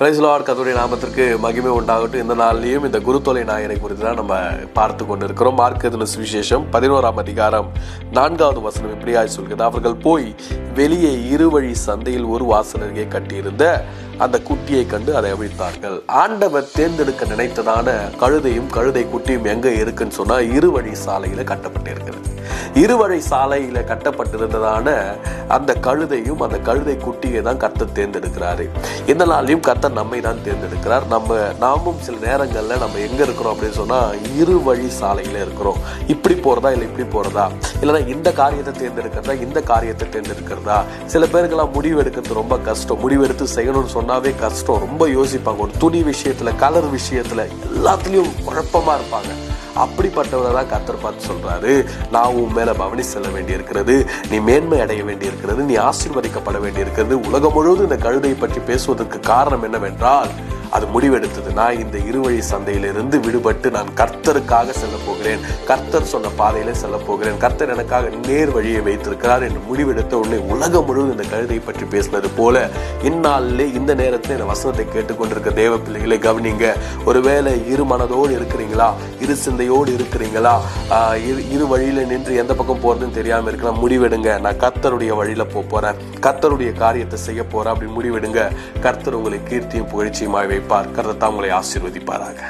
பிரைஸ்லார் கத்துடைய நாமத்திற்கு மகிமை உண்டாகட்டும். இந்த நாள்லையும் இந்த குருத்தொலை நாயனை குறித்து தான் நம்ம பார்த்து கொண்டு இருக்கிறோம் மார்க்கதின சுவிசேஷம் பதினோராம் அதிகாரம் நான்காவது வசனம் இப்படியாய் சொல்கிறது. அவர்கள் போய் வெளியே இருவழி சந்தையில் ஒரு வாசலருகே கட்டியிருந்த அந்த குட்டியை கண்டு அதை அவிழ்த்தார்கள். ஆண்டவர் தேர்ந்தெடுக்க நினைத்ததான கழுதையும் கழுதை குட்டியும் எங்க இருக்குன்னு சொன்னா இருவழி சாலையில கட்டப்பட்டிருக்கிறது. இருவழி சாலையில கட்டப்பட்டிருந்ததான அந்த கழுதையும் அந்த கழுதை குட்டியை தான் கர்த்தர் தேர்ந்தெடுக்கிறாரு. இந்த நாளையும் கர்த்தர் நம்மை தான் தேர்ந்தெடுக்கிறார். நம்ம நாமும் சில நேரங்கள்ல நம்ம எங்க இருக்கிறோம் அப்படின்னு சொன்னா இரு வழி சாலையில இருக்கிறோம். இப்படி போறதா இல்லை இப்படி போறதா? இல்லைன்னா இந்த காரியத்தை தேர்ந்தெடுக்கிறதா இந்த காரியத்தை தேர்ந்தெடுக்கிறதா? சில பேருக்கெல்லாம் முடிவு எடுக்கிறது ரொம்ப கஷ்டம். முடிவெடுத்து செய்யணும்னு சொன்னாவே கஷ்டம். ரொம்ப யோசிப்பாங்க. ஒரு துணி விஷயத்துல கலர் விஷயத்துல எல்லாத்துலயும் குழப்பமா இருப்பாங்க. அப்படிப்பட்டவரை தான் கத்தர் பார்த்து சொல்றாரு. நான் உன் மேல பவனி செல்ல வேண்டியிருக்கிறது நீ மேன்மை அடைய வேண்டியிருக்கிறது நீ ஆசீர்வதிக்கப்பட வேண்டியிருக்கிறது. உலகம் முழுவதும் இந்த கழுதை பற்றி பேசுவதற்கு காரணம் என்னவென்றால் அது முடிவெடுத்தது. நான் இந்த இருவழி சந்தையிலிருந்து விடுபட்டு நான் கர்த்தருக்காக செல்ல போகிறேன். கர்த்தர் சொன்ன பாதையில செல்ல போகிறேன். கர்த்தர் எனக்காக நேர் வழியை வைத்திருக்கிறார் என்று முடிவெடுத்த உடனே உலகம் முழுவதும் இந்த கழுதை பற்றி பேசினது போல இந்நாளிலே இந்த நேரத்தில் இந்த வசனத்தை கேட்டுக்கொண்டிருக்க தேவ பிள்ளைகளை கவனிங்க. ஒருவேளை இரு மனதோடு இருக்கிறீங்களா? இரு சிந்தையோடு இருக்கிறீங்களா? இரு இரு வழியில நின்று எந்த பக்கம் போறதுன்னு தெரியாம இருக்கலாம். முடிவெடுங்க. நான் கர்த்தருடைய வழியில போக போறேன். கர்த்தருடைய காரியத்தை செய்ய போறேன் அப்படின்னு முடிவெடுங்க. கர்த்தர் உங்களை கீர்த்தியும் புகழ்ச்சியுமாய் வைப்பார். கர்த்தர் தான் உங்களை ஆசீர்வதிப்பாராக.